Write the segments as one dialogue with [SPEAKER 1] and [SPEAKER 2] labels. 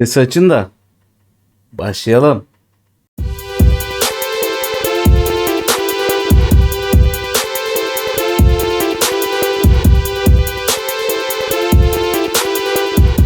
[SPEAKER 1] Sesi açın da başlayalım.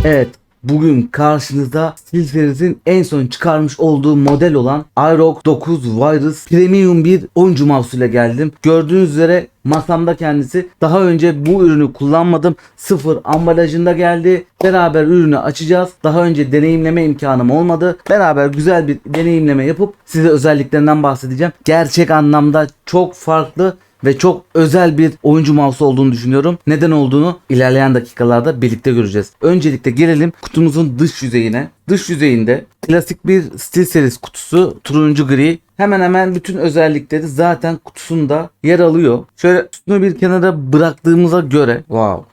[SPEAKER 1] Evet, bugün karşınızda SteelSeries'in en son çıkarmış olduğu model olan iROG 9 Virus Premium bir oyuncu mouse ile geldim. Gördüğünüz üzere masamda kendisi. Daha önce bu ürünü kullanmadım. Sıfır ambalajında geldi. Beraber ürünü açacağız. Daha önce deneyimleme imkanım olmadı. Beraber güzel bir deneyimleme yapıp size özelliklerinden bahsedeceğim. Gerçek anlamda çok farklı ve çok özel bir oyuncu mouse olduğunu düşünüyorum. Neden olduğunu ilerleyen dakikalarda birlikte göreceğiz. Öncelikle gelelim kutumuzun dış yüzeyine. Dış yüzeyinde klasik bir SteelSeries kutusu turuncu gri. Hemen hemen bütün özellikleri zaten kutusunda yer alıyor. Şöyle kutusunu bir kenara bıraktığımıza göre wow.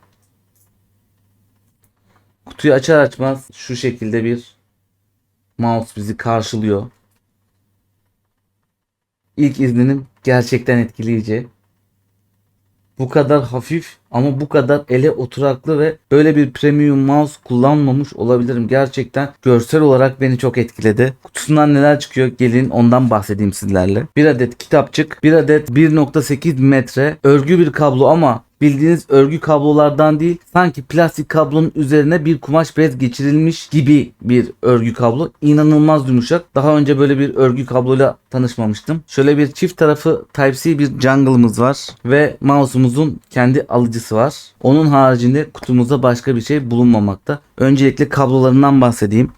[SPEAKER 1] Kutuyu açar açmaz şu şekilde bir mouse bizi karşılıyor. İlk izlenim gerçekten etkileyici. Bu kadar hafif ama bu kadar ele oturaklı ve böyle bir premium mouse kullanmamış olabilirim. Gerçekten görsel olarak beni çok etkiledi. Kutusundan neler çıkıyor gelin ondan bahsedeyim sizlerle. Bir adet kitapçık, bir adet 1.8 metre örgü bir kablo ama bildiğiniz örgü kablolardan değil sanki plastik kablonun üzerine bir kumaş bez geçirilmiş gibi bir örgü kablo. İnanılmaz yumuşak. Daha önce böyle bir örgü kabloyla tanışmamıştım. Şöyle bir çift tarafı Type-C bir jungle'ımız var ve mouse'umuzun kendi alıcısı var. Onun haricinde kutumuzda başka bir şey bulunmamakta. Öncelikle kablolarından bahsedeyim.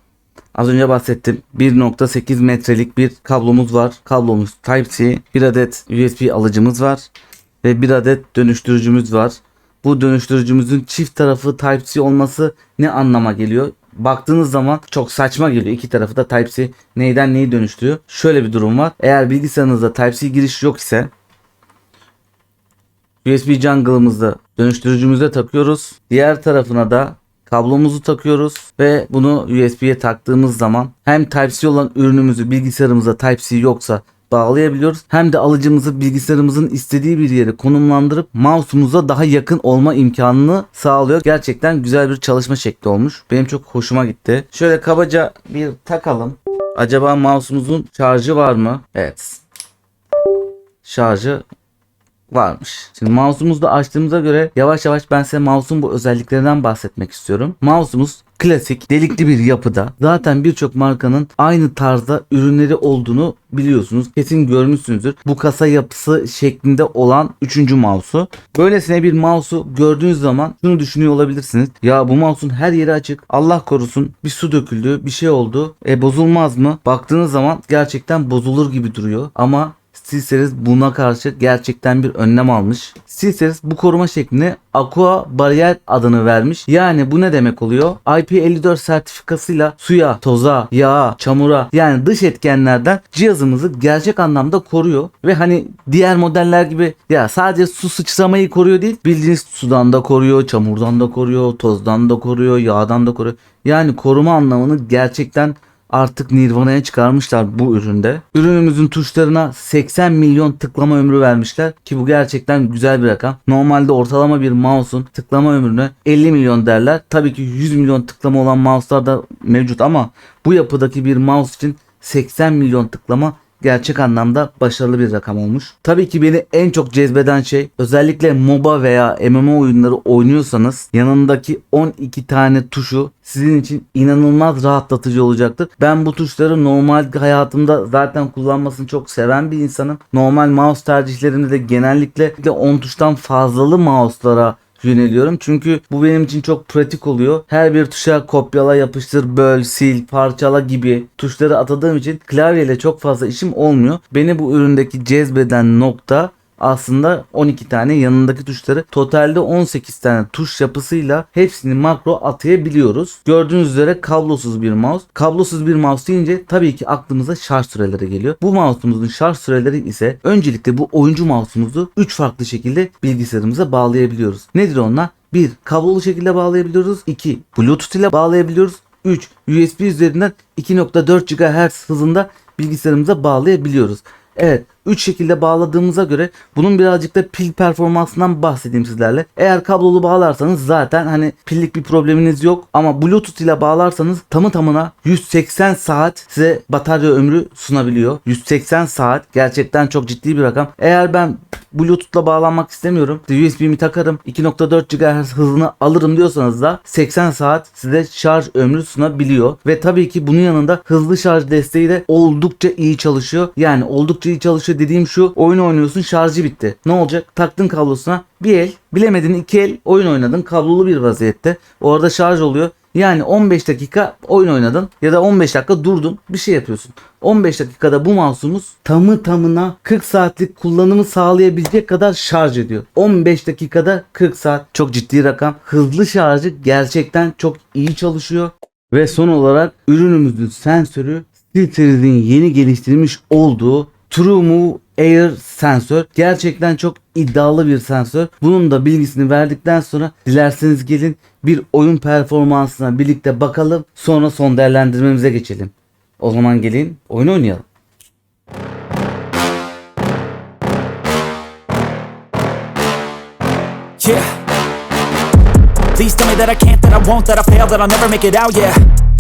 [SPEAKER 1] Az önce bahsettim. 1.8 metrelik bir kablomuz var. Kablomuz Type-C. Bir adet USB alıcımız var ve bir adet dönüştürücümüz var. Bu dönüştürücümüzün çift tarafı Type-C olması ne anlama geliyor? Baktığınız zaman çok saçma geliyor. İki tarafı da Type-C neyden neyi dönüştürüyor? Şöyle bir durum var. Eğer bilgisayarınızda Type-C giriş yok ise USB jungle'ımızda dönüştürücümüze takıyoruz. Diğer tarafına da kablomuzu takıyoruz ve bunu USB'ye taktığımız zaman hem Type-C olan ürünümüzü bilgisayarımıza Type-C yoksa bağlayabiliyoruz. Hem de alıcımızı bilgisayarımızın istediği bir yere konumlandırıp mouse'umuza daha yakın olma imkanını sağlıyor. Gerçekten güzel bir çalışma şekli olmuş. Benim çok hoşuma gitti. Şöyle kabaca bir takalım. Acaba mouse'umuzun şarjı var mı? Evet. Şarjı varmış. Şimdi mouse'umuzu da açtığımıza göre yavaş yavaş ben size mouse'un bu özelliklerinden bahsetmek istiyorum. Mouse'umuz klasik delikli bir yapıda. Zaten birçok markanın aynı tarzda ürünleri olduğunu biliyorsunuz. Kesin görmüşsünüzdür. Bu kasa yapısı şeklinde olan 3. mouse'u. Böylesine bir mouse'u gördüğünüz zaman şunu düşünüyor olabilirsiniz. Ya bu mouse'un her yeri açık. Allah korusun bir su döküldü, bir şey oldu. E bozulmaz mı? Baktığınız zaman gerçekten bozulur gibi duruyor. Ama SteelSeries buna karşı gerçekten bir önlem almış. SteelSeries bu koruma şekline Aqua Barrier adını vermiş. Yani bu ne demek oluyor? IP54 sertifikasıyla suya, toza, yağa, çamura yani dış etkenlerden cihazımızı gerçek anlamda koruyor. Ve hani diğer modeller gibi ya sadece su sıçramayı koruyor değil. Bildiğiniz sudan da koruyor, çamurdan da koruyor, tozdan da koruyor, yağdan da koruyor. Yani koruma anlamını gerçekten artık Nirvana'ya çıkarmışlar bu üründe. Ürünümüzün tuşlarına 80 milyon tıklama ömrü vermişler ki bu gerçekten güzel bir rakam. Normalde ortalama bir mouse'un tıklama ömrüne 50 milyon derler. Tabii ki 100 milyon tıklama olan mouse'lar da mevcut ama bu yapıdaki bir mouse için 80 milyon tıklama gerçek anlamda başarılı bir rakam olmuş. Tabii ki beni en çok cezbeden şey özellikle MOBA veya MMO oyunları oynuyorsanız yanındaki 12 tane tuşu sizin için inanılmaz rahatlatıcı olacaktır. Ben bu tuşları normal hayatımda zaten kullanmasını çok seven bir insanım. Normal mouse tercihlerimde de genellikle 10 tuştan fazlalı mouse'lara yöneliyorum. Çünkü bu benim için çok pratik oluyor. Her bir tuşa kopyala, yapıştır, böl, sil, parçala gibi tuşları atadığım için klavyeyle çok fazla işim olmuyor. Beni bu üründeki cezbeden nokta aslında 12 tane yanındaki tuşları totalde 18 tane tuş yapısıyla hepsini makro atayabiliyoruz. Gördüğünüz üzere kablosuz bir mouse. Kablosuz bir mouse deyince tabii ki aklımıza şarj süreleri geliyor. Bu mouse'umuzun şarj süreleri ise öncelikle bu oyuncu mouse'umuzu 3 farklı şekilde bilgisayarımıza bağlayabiliyoruz. Nedir onlar? 1. Kablolu şekilde bağlayabiliyoruz. 2. Bluetooth ile bağlayabiliyoruz. 3. USB üzerinden 2.4 GHz hızında bilgisayarımıza bağlayabiliyoruz. Evet 3 şekilde bağladığımıza göre bunun birazcık da pil performansından bahsedeyim sizlerle. Eğer kablolu bağlarsanız zaten hani pillik bir probleminiz yok ama Bluetooth ile bağlarsanız tamı tamına 180 saat size batarya ömrü sunabiliyor. 180 saat gerçekten çok ciddi bir rakam. Eğer ben Bluetooth'la bağlanmak istemiyorum. İşte USB'mi takarım. 2.4 GHz hızını alırım diyorsanız da 80 saat size şarj ömrü sunabiliyor. Ve tabii ki bunun yanında hızlı şarj desteği de oldukça iyi çalışıyor. Yani oldukça iyi çalışıyor dediğim şu oyun oynuyorsun şarjı bitti. Ne olacak? Taktın kablosuna bir el bilemedin iki el oyun oynadın kablolu bir vaziyette. Orada şarj oluyor. Yani 15 dakika oyun oynadın ya da 15 dakika durdun bir şey yapıyorsun. 15 dakikada bu mouse'umuz tamı tamına 40 saatlik kullanımı sağlayabilecek kadar şarj ediyor. 15 dakikada 40 saat çok ciddi rakam. Hızlı şarjı gerçekten çok iyi çalışıyor. Ve son olarak ürünümüzün sensörü SteelSeries'in yeni geliştirmiş olduğu TrueMove Air sensör. Gerçekten çok iddialı bir sensör. Bunun da bilgisini verdikten sonra dilerseniz gelin bir oyun performansına birlikte bakalım. Sonra son değerlendirmemize geçelim. O zaman gelin oyun oynayalım.
[SPEAKER 2] Yeah. Please tell me that I can't, that I won't, that I fail, that I'll never make it out, yeah.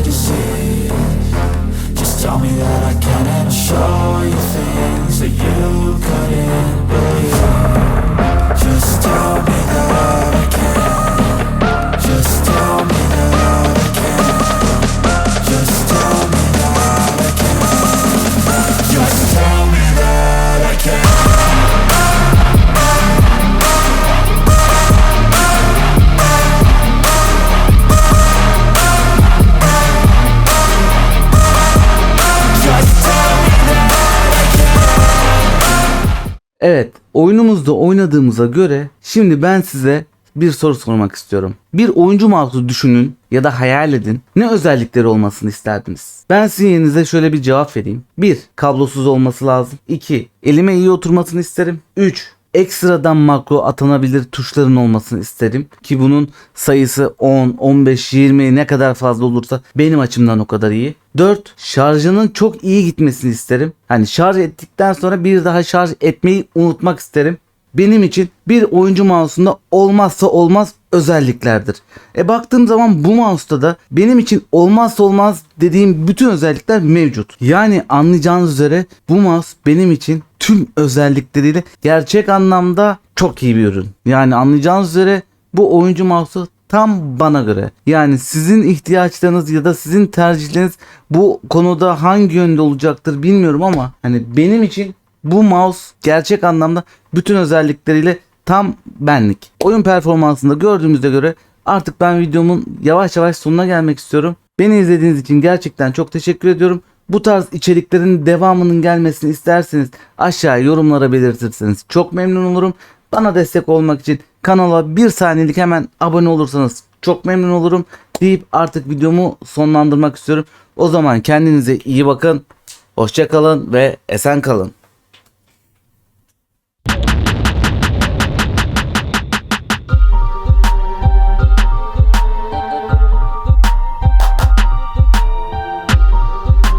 [SPEAKER 2] like a disease Just tell me that I can and I'll show you things that you
[SPEAKER 1] Evet, oyunumuzda oynadığımıza göre şimdi ben size bir soru sormak istiyorum. Bir oyuncu mouse'u düşünün ya da hayal edin. Ne özellikleri olmasını isterdiniz? Ben sizin şöyle bir cevap vereyim. 1. Kablosuz olması lazım. 2. Elime iyi oturmasını isterim. 3. Ekstradan makro atanabilir tuşların olmasını isterim ki bunun sayısı 10, 15, 20 ne kadar fazla olursa benim açımdan o kadar iyi. 4. Şarjının çok iyi gitmesini isterim. Hani şarj ettikten sonra bir daha şarj etmeyi unutmak isterim. Benim için bir oyuncu mouse'unda olmazsa olmaz özelliklerdir. E baktığım zaman bu mouse'da da benim için olmazsa olmaz dediğim bütün özellikler mevcut. Yani anlayacağınız üzere bu mouse benim için tüm özellikleriyle gerçek anlamda çok iyi bir ürün. Yani anlayacağınız üzere bu oyuncu mouse'u tam bana göre. Yani sizin ihtiyaçlarınız ya da sizin tercihleriniz bu konuda hangi yönde olacaktır bilmiyorum ama hani benim için bu mouse gerçek anlamda bütün özellikleriyle tam benlik. Oyun performansında gördüğümüzde göre artık ben videomun yavaş yavaş sonuna gelmek istiyorum. Beni izlediğiniz için gerçekten çok teşekkür ediyorum. Bu tarz içeriklerin devamının gelmesini isterseniz aşağıya yorumlara belirtirseniz çok memnun olurum. Bana destek olmak için kanala bir saniyelik hemen abone olursanız çok memnun olurum deyip artık videomu sonlandırmak istiyorum. O zaman kendinize iyi bakın. Hoşçakalın ve esen kalın.